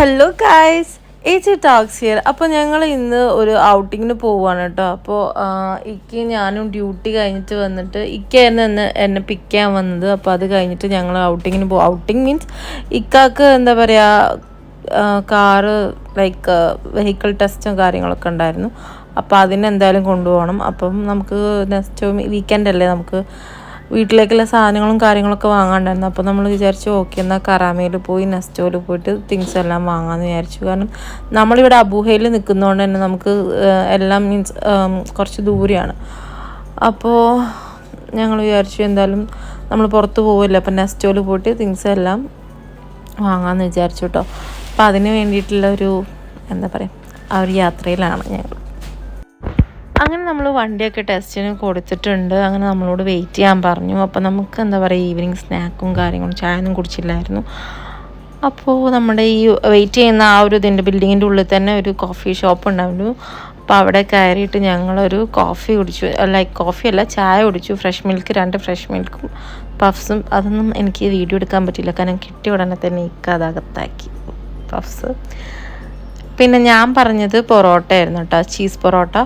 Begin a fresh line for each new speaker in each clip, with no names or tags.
Hello guys Echi talks here അപ്പോൾ ഞങ്ങൾ ഇന്ന് ഒരു ഔട്ടിങ്ങിന് പോവുകയാണ് കേട്ടോ അപ്പോൾ ഇക്ക് ഞാനും ഡ്യൂട്ടി കഴിഞ്ഞിട്ട് വന്നിട്ട് ഇക്കായിരുന്നു എന്നെ എന്നെ പിക്ക് ചെയ്യാൻ വന്നത്. അപ്പോൾ അത് കഴിഞ്ഞിട്ട് ഞങ്ങൾ ഔട്ടിങ്ങിന് പോകും ഔട്ടിങ് മീൻസ് ഇക്കാക്ക് എന്താ പറയുക കാറ് ലൈക്ക് വെഹിക്കിൾ ടെസ്റ്റും കാര്യങ്ങളൊക്കെ ഉണ്ടായിരുന്നു. അപ്പോൾ അതിനെന്തായാലും കൊണ്ടുപോകണം. അപ്പം നമുക്ക് നെക്സ്റ്റ് വീക്കെൻഡ് അല്ലേ നമുക്ക് വീട്ടിലേക്കുള്ള സാധനങ്ങളും കാര്യങ്ങളൊക്കെ വാങ്ങാണ്ടായിരുന്നു. അപ്പോൾ നമ്മൾ വിചാരിച്ചു ഓക്കെ എന്നാൽ കറാമയിൽ പോയി നെസ്റ്റോയിൽ പോയിട്ട് തിങ്സ് എല്ലാം വാങ്ങാമെന്ന് വിചാരിച്ചു. കാരണം നമ്മളിവിടെ അബൂഹയിൽ നിൽക്കുന്നതുകൊണ്ട് തന്നെ നമുക്ക് എല്ലാം മീൻസ് കുറച്ച് ദൂരെയാണ്. അപ്പോൾ ഞങ്ങൾ വിചാരിച്ചു എന്തായാലും നമ്മൾ പുറത്ത് പോവില്ല? അപ്പം നെസ്റ്റോയിൽ പോയിട്ട് തിങ്സ് എല്ലാം വാങ്ങാമെന്ന് വിചാരിച്ചു കേട്ടോ അപ്പോൾ അതിന് വേണ്ടിയിട്ടുള്ള ഒരു എന്താ പറയുക ആ ഒരു യാത്രയിലാണ് ഞങ്ങൾ. അങ്ങനെ നമ്മൾ വണ്ടിയൊക്കെ ടെസ്റ്റിന് കൊടുത്തിട്ടുണ്ട്. അങ്ങനെ നമ്മളോട് വെയിറ്റ് ചെയ്യാൻ പറഞ്ഞു. അപ്പോൾ നമുക്ക് എന്താ പറയുക ഈവനിങ് സ്നാക്കും കാര്യങ്ങളും ചായ ഒന്നും കുടിച്ചില്ലായിരുന്നു. അപ്പോൾ നമ്മുടെ ഈ വെയിറ്റ് ചെയ്യുന്ന ആ ഒരു ഇതിന്റെ ബിൽഡിങ്ങിന്റെ ഉള്ളിൽ തന്നെ ഒരു കോഫി ഷോപ്പ് ഉണ്ടായിരുന്നു. അപ്പോൾ അവിടെ കയറിയിട്ട് ഞങ്ങളൊരു കോഫി കുടിച്ചു. ലൈക്ക് കോഫി അല്ല ചായ കുടിച്ചു. ഫ്രഷ് മിൽക്ക് രണ്ട് ഫ്രഷ് മിൽക്കും പഫ്സും അതൊന്നും എനിക്ക് വീഡിയോ എടുക്കാൻ പറ്റില്ല കാരണം കിട്ടിയ ഉടനെ തന്നെ ഇക്ക അതകത്താക്കി പഫ്സ് പിന്നെ ഞാൻ പറഞ്ഞത് പൊറോട്ട ആയിരുന്നു കേട്ടോ ചീസ് പൊറോട്ട.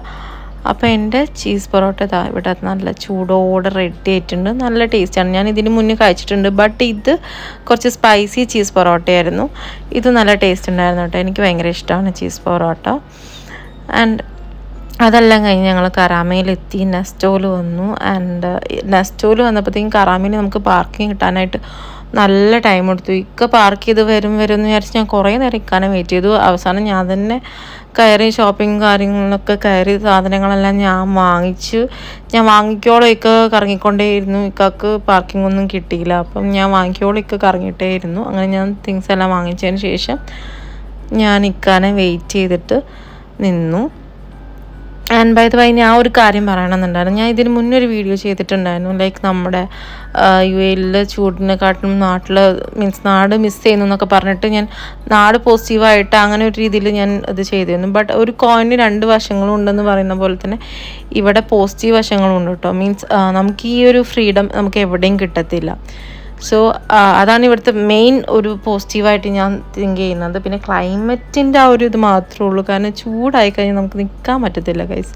അപ്പോൾ എന്റെ ചീസ് പൊറോട്ട ഇതാ ഇവിടെ നല്ല ചൂടോടെ റെഡി ആയിട്ടുണ്ട്. നല്ല ടേസ്റ്റാണ് ഞാൻ ഇതിന് മുന്നേ കഴിച്ചിട്ടുണ്ട്. ബട്ട് ഇത് കുറച്ച് സ്പൈസി ചീസ് പൊറോട്ടയായിരുന്നു. ഇത് നല്ല ടേസ്റ്റ് ഉണ്ടായിരുന്നു കേട്ടോ. എനിക്ക് ഭയങ്കര ഇഷ്ടമാണ് ചീസ് പൊറോട്ട. ആൻഡ് അതെല്ലാം കഴിഞ്ഞ് ഞങ്ങൾ കറാമയിലെത്തി. നെസ്റ്റോൽ വന്നു. ആൻഡ് നെസ്റ്റോൽ വന്നപ്പോഴത്തേക്കും കറാമയിൽ നമുക്ക് പാർക്കിംഗ് കിട്ടാനായിട്ട് നല്ല ടൈം എടുത്തു. ഇക്ക പാർക്ക് ചെയ്ത് വരും വരും എന്ന് വിചാരിച്ച് ഞാൻ കുറേ നേരം ഇക്കാനെ വെയിറ്റ് ചെയ്തു. അവസാനം ഞാൻ തന്നെ കയറി ഷോപ്പിംഗ് കാര്യങ്ങളിലൊക്കെ കയറി സാധനങ്ങളെല്ലാം ഞാൻ വാങ്ങിച്ചു. ഞാൻ വാങ്ങിക്കോളം ഇക്ക കറങ്ങിക്കൊണ്ടേയിരുന്നു. ഇക്കാക്ക് പാർക്കിംഗ് ഒന്നും കിട്ടിയില്ല. അപ്പം ഞാൻ വാങ്ങിക്കോളം ഇക്ക കറങ്ങിയിട്ടേയിരുന്നു. അങ്ങനെ ഞാൻ തിങ്സ് എല്ലാം വാങ്ങിച്ചതിന് ശേഷം ഞാൻ ഇക്കാനെ വെയിറ്റ് ചെയ്തിട്ട് നിന്നു. ആൻഡ് ബൈ ദ വൈ ഞാൻ ഒരു കാര്യം പറയണമെന്നുണ്ടായിരുന്നു. ഞാൻ ഇതിന് മുന്നേ ഒരു വീഡിയോ ചെയ്തിട്ടുണ്ടായിരുന്നു. ലൈക്ക് നമ്മുടെ യു എയിൽ ചൂടിനെക്കാട്ടും നാട്ടിൽ മീൻസ് നാട് മിസ് ചെയ്യുന്നു എന്നൊക്കെ പറഞ്ഞിട്ട് ഞാൻ നാട് പോസിറ്റീവായിട്ട് അങ്ങനെ ഒരു രീതിയിൽ ഞാൻ ഇത് ചെയ്തിരുന്നു. ബട്ട് ഒരു കോയിന് രണ്ട് വശങ്ങളും ഉണ്ടെന്ന് പറയുന്ന പോലെ തന്നെ ഇവിടെ പോസിറ്റീവ് വശങ്ങളും ഉണ്ട് കേട്ടോ മീൻസ് നമുക്ക് ഈ ഒരു ഫ്രീഡം നമുക്ക് എവിടെയും കിട്ടത്തില്ല. സോ അതാണ് ഇവിടുത്തെ മെയിൻ ഒരു പോസിറ്റീവായിട്ട് ഞാൻ തിങ്ക് ചെയ്യുന്നത്. പിന്നെ ക്ലൈമറ്റിന്റെ ആ ഒരു ഇത് മാത്രമേ ഉള്ളൂ. കാരണം ചൂടായി കഴിഞ്ഞാൽ നമുക്ക് നിൽക്കാൻ പറ്റത്തില്ല ഗൈസ്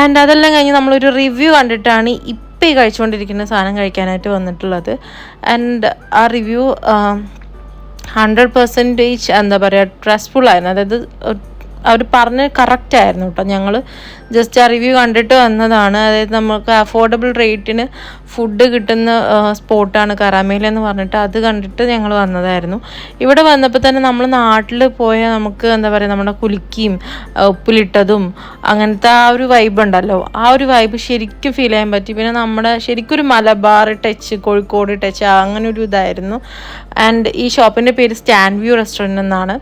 ആൻഡ് അതെല്ലാം കഴിഞ്ഞ് നമ്മളൊരു റിവ്യൂ കണ്ടിട്ടാണ് ഇപ്പം ഈ കഴിച്ചുകൊണ്ടിരിക്കുന്ന സാധനം കഴിക്കാനായിട്ട് വന്നിട്ടുള്ളത്. ആൻഡ് ആ റിവ്യൂ ഹൺഡ്രഡ് പെർസെന്റേജ് എന്താ പറയുക ട്രസ്റ്റ്ഫുൾ ആയിരുന്നു. അതായത് അവർ പറഞ്ഞ് കറക്റ്റ് ആയിരുന്നു കേട്ടോ ഞങ്ങൾ ജസ്റ്റ് ആ റിവ്യൂ കണ്ടിട്ട് വന്നതാണ്. അതായത് നമുക്ക് അഫോർഡബിൾ റേറ്റിന് ഫുഡ് കിട്ടുന്ന സ്പോട്ടാണ് കറാമേല എന്ന് പറഞ്ഞിട്ട് അത് കണ്ടിട്ട് ഞങ്ങൾ വന്നതായിരുന്നു. ഇവിടെ വന്നപ്പോൾ തന്നെ നമ്മൾ നാട്ടിൽ പോയാൽ നമുക്ക് എന്താ പറയുക നമ്മുടെ കുലുക്കിയും ഉപ്പിലിട്ടതും അങ്ങനത്തെ ആ ഒരു വൈബ് ഉണ്ടല്ലോ. ആ ഒരു വൈബ് ശരിക്കും ഫീൽ ചെയ്യാൻ പറ്റി. പിന്നെ നമ്മുടെ ശരിക്കും ഒരു മലബാർ ടച്ച് കോഴിക്കോട് ടച്ച് അങ്ങനെ ഒരു ഇതായിരുന്നു. ആൻഡ് ഈ ഷോപ്പിന്റെ പേര് സ്റ്റാൻഡ് വ്യൂ റെസ്റ്റോറന്റ് എന്നാണ്.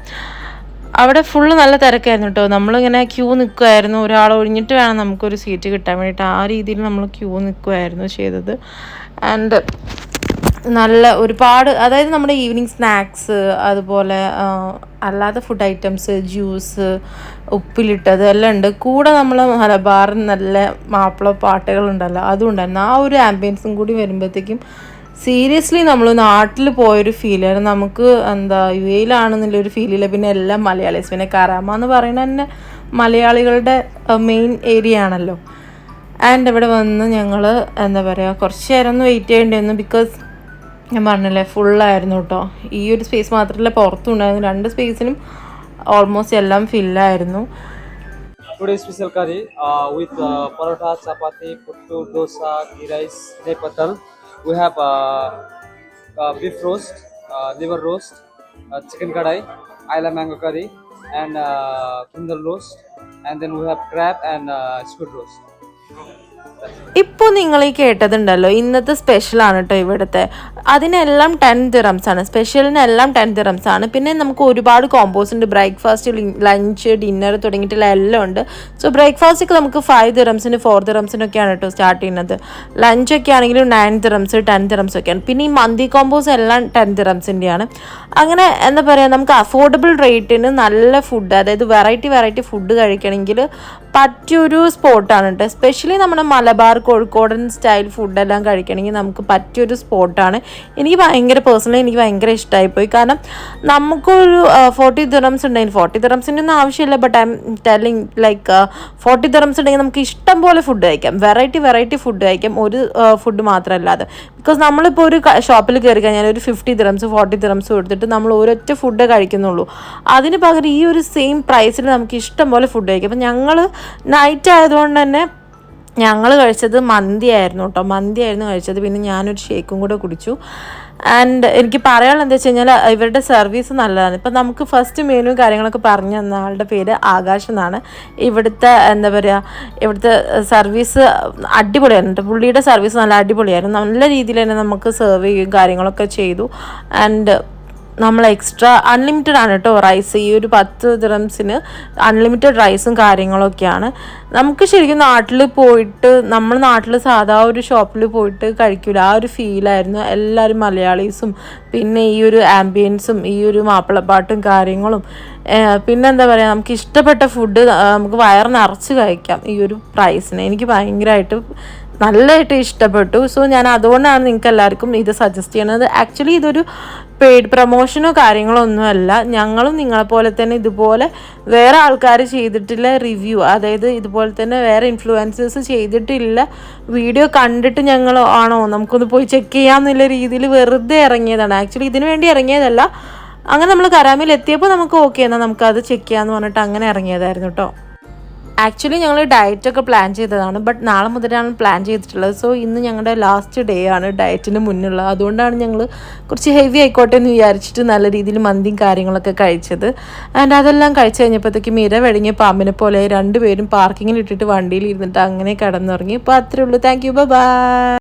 അവിടെ ഫുള്ള് നല്ല തിരക്കായിരുന്നു കേട്ടോ നമ്മളിങ്ങനെ ക്യൂ നിൽക്കുമായിരുന്നു ഒരാൾ ഒഴിഞ്ഞിട്ട് വേണം നമുക്കൊരു സീറ്റ് കിട്ടാൻ വേണ്ടിയിട്ട് ആ രീതിയിൽ നമ്മൾ ക്യൂ നിൽക്കുമായിരുന്നു ചെയ്തത്. ആൻഡ് നല്ല ഒരുപാട് അതായത് നമ്മുടെ ഈവനിങ് സ്നാക്സ് അതുപോലെ അല്ലാതെ ഫുഡ് ഐറ്റംസ് ജ്യൂസ് ഉപ്പിലിട്ടത് എല്ലാം ഉണ്ട്. കൂടെ നമ്മൾ മലബാറിൽ നല്ല മാപ്പിള പാട്ടുകളുണ്ടല്ലോ അതും ഉണ്ടായിരുന്നു. ആ ഒരു ആംബിയൻസും കൂടി വരുമ്പോഴത്തേക്കും സീരിയസ്ലി നമ്മൾ നാട്ടിൽ പോയൊരു ഫീലാണ് നമുക്ക് എന്താ യു എയിലാണെന്നുള്ള ഒരു ഫീലില്ല പിന്നെ എല്ലാം മലയാളീസ് പിന്നെ കരാമ എന്ന് പറയുന്നത് തന്നെ മലയാളികളുടെ മെയിൻ ഏരിയ ആണല്ലോ. ആൻഡ് ഇവിടെ വന്ന് ഞങ്ങൾ എന്താ പറയുക കുറച്ച് നേരം ഒന്ന് വെയിറ്റ് ചെയ്യേണ്ടി വന്നു ബിക്കോസ് ഞാൻ പറഞ്ഞില്ലേ ഫുള്ളായിരുന്നു കേട്ടോ ഈ ഒരു സ്പേസ് മാത്രമല്ല പുറത്തും ഉണ്ടായിരുന്നു രണ്ട് സ്പേസിനും ഓൾമോസ്റ്റ് എല്ലാം ഫില്ലായിരുന്നു
Today special curry uh, with uh, paratha, chapati, puttu. We have uh, uh, beef roast, uh, liver roast, chicken kadai, isla mango curry, and uh, roast. And then we have crab and squid roast.
ഇപ്പോൾ നിങ്ങൾ ഈ കേട്ടതുണ്ടല്ലോ ഇന്നത്തെ സ്പെഷ്യലാണ് കേട്ടോ ഇവിടുത്തെ. അതിനെല്ലാം ten dirhams ആണ്. സ്പെഷ്യലിനെല്ലാം ten dirhams ആണ്. പിന്നെ നമുക്ക് ഒരുപാട് കോമ്പോസ് ഉണ്ട്. ബ്രേക്ക്ഫാസ്റ്റ് ലഞ്ച് ഡിന്നർ തുടങ്ങിയിട്ടുള്ള എല്ലാം ഉണ്ട്. സോ ബ്രേക്ക്ഫാസ്റ്റൊക്കെ നമുക്ക് ഫൈവ് ദിറംസിന് ഫോർ ദിറംസിനൊക്കെയാണ് കേട്ടോ സ്റ്റാർട്ട് ചെയ്യുന്നത്. ലഞ്ചൊക്കെ ആണെങ്കിലും നയൻ ദിറംസ് ടെൻ ദിറംസ് ഒക്കെയാണ്. പിന്നെ ഈ മന്തി കോമ്പോസ് എല്ലാം ടെൻ ദിറംസിന്റെയാണ് അങ്ങനെ എന്താ പറയുക നമുക്ക് അഫോർഡബിൾ റേറ്റിന് നല്ല ഫുഡ് അതായത് വെറൈറ്റി വെറൈറ്റി ഫുഡ് കഴിക്കണമെങ്കിൽ പറ്റിയൊരു സ്പോട്ടാണ് കേട്ടോ സ്പെഷ്യലി നമ്മുടെ മലബാർ കോഴിക്കോടൻ സ്റ്റൈൽ ഫുഡെല്ലാം കഴിക്കണമെങ്കിൽ നമുക്ക് പറ്റിയൊരു സ്പോട്ടാണ്. എനിക്ക് ഭയങ്കര പേഴ്സണലി എനിക്ക് ഭയങ്കര ഇഷ്ടമായിപ്പോയി കാരണം നമുക്കൊരു ഫോർട്ടി ദിറംസ് ഉണ്ടെങ്കിൽ ഫോർട്ടി ദിറംസിന്റെ ഒന്നും ആവശ്യമില്ല but I'm telling like forty dirhams ഉണ്ടെങ്കിൽ നമുക്ക് ഇഷ്ടം പോലെ ഫുഡ് കഴിക്കാം. വെറൈറ്റി വെറൈറ്റി ഫുഡ് കഴിക്കാം. ഒരു ഫുഡ് മാത്രമല്ലാതെ. ബിക്കോസ് നമ്മളിപ്പോൾ ഒരു ഷോപ്പിൽ കയറി കഴിഞ്ഞാൽ ഒരു ഫിഫ്റ്റി ദിറംസ് ഫോർട്ടി ദിറംസ് കൊടുത്തിട്ട് നമ്മൾ ഒരൊറ്റ ഫുഡ് കഴിക്കുന്നുള്ളൂ. അതിന് പകരം ഈ ഒരു സെയിം പ്രൈസിൽ നമുക്ക് ഇഷ്ടം പോലെ ഫുഡ് കഴിക്കാം. അപ്പം ഞങ്ങൾ നൈറ്റ് ആയതുകൊണ്ട് തന്നെ ഞങ്ങൾ കഴിച്ചത് മന്തി ആയിരുന്നു കേട്ടോ. മന്തി ആയിരുന്നു കഴിച്ചത്. പിന്നെ ഞാനൊരു ഷേക്കും കൂടെ കുടിച്ചു. ആൻഡ് എനിക്ക് പറയാനുള്ളത് എന്താ വെച്ച് കഴിഞ്ഞാൽ ഇവരുടെ സർവീസ് നല്ലതാണ്. ഇപ്പം നമുക്ക് ഫസ്റ്റ് മെനു കാര്യങ്ങളൊക്കെ പറഞ്ഞു തന്ന ആളുടെ പേര് ആകാശ് എന്നാണ്. ഇവിടുത്തെ എന്താ പറയുക ഇവിടുത്തെ സർവീസ് അടിപൊളിയായിരുന്നു പുള്ളിയുടെ സർവീസ് നല്ല അടിപൊളിയായിരുന്നു. നല്ല രീതിയിൽ തന്നെ നമുക്ക് സെർവ് ചെയ്യുകയും കാര്യങ്ങളൊക്കെ ചെയ്തു. ആൻഡ് നമ്മൾ എക്സ്ട്രാ അൺലിമിറ്റഡ് ആണ് കേട്ടോ റൈസ് ഈ ഒരു പത്ത് ദിറംസിന് അൺലിമിറ്റഡ് റൈസും കാര്യങ്ങളൊക്കെയാണ്. നമുക്ക് ശരിക്കും നാട്ടിൽ പോയിട്ട് നമ്മൾ നാട്ടിൽ സാധാ ഒരു ഷോപ്പിൽ പോയിട്ട് കഴിക്കില്ല ആ ഒരു ഫീലായിരുന്നു എല്ലാവരും മലയാളീസും പിന്നെ ഈ ഒരു ആംബിയൻസും ഈ ഒരു മാപ്പിളപ്പാട്ടും കാര്യങ്ങളും. പിന്നെന്താ പറയുക നമുക്ക് ഇഷ്ടപ്പെട്ട ഫുഡ് നമുക്ക് വയർ നിറച്ച് കഴിക്കാം ഈ ഒരു പ്രൈസിന് എനിക്ക് ഭയങ്കരമായിട്ട് നല്ലതായിട്ട് ഇഷ്ടപ്പെട്ടു. സോ ഞാൻ അതുകൊണ്ടാണ് നിങ്ങൾക്ക് എല്ലാവർക്കും ഇത് സജസ്റ്റ് ചെയ്യണത്. ആക്ച്വലി ഇതൊരു പെയ്ഡ് പ്രൊമോഷനോ കാര്യങ്ങളോ ഒന്നുമല്ല ഞങ്ങളും നിങ്ങളെപ്പോലെ തന്നെ ഇതുപോലെ വേറെ ആൾക്കാർ ചെയ്തിട്ടുള്ള റിവ്യൂ അതായത് ഇതുപോലെ തന്നെ വേറെ ഇൻഫ്ലുവൻസേഴ്സ് ചെയ്തിട്ടില്ല. വീഡിയോ കണ്ടിട്ട് ഞങ്ങൾ ആണോ? നമുക്കൊന്ന് പോയി ചെക്ക് ചെയ്യാമെന്നുള്ള രീതിയിൽ വെറുതെ ഇറങ്ങിയതാണ്. ആക്ച്വലി ഇതിനു വേണ്ടി ഇറങ്ങിയതല്ല. അങ്ങനെ നമ്മൾ കരാമിൽ എത്തിയപ്പോൾ നമുക്ക് ഓക്കെ എന്നാൽ നമുക്കത് ചെക്ക് ചെയ്യാമെന്ന് പറഞ്ഞിട്ട് അങ്ങനെ ഇറങ്ങിയതായിരുന്നു കേട്ടോ ആക്ച്വലി ഞങ്ങൾ ഡയറ്റൊക്കെ പ്ലാൻ ചെയ്തതാണ് ബട്ട് നാളെ മുതലാണ് പ്ലാൻ ചെയ്തിട്ടുള്ളത്. സോ ഇന്ന് ഞങ്ങളുടെ ലാസ്റ്റ് ഡേ ആണ് ഡയറ്റിന് മുന്നുള്ള അതുകൊണ്ടാണ് ഞങ്ങൾ കുറച്ച് ഹെവി ആയിക്കോട്ടെ എന്ന് വിചാരിച്ചിട്ട് നല്ല രീതിയിൽ മന്തിയും കാര്യങ്ങളൊക്കെ കഴിച്ചത്. ആൻഡ് അതെല്ലാം കഴിച്ച് കഴിഞ്ഞപ്പോഴത്തേക്കും ഇര വെടിഞ്ഞ പാമ്പിനെ പോലെ രണ്ടുപേരും പാർക്കിങ്ങിൽ ഇട്ടിട്ട് വണ്ടിയിൽ ഇരുന്നിട്ട് അങ്ങനെ കിടന്നുറങ്ങി. അപ്പോൾ അത്രേ ഉള്ളൂ. Thank you by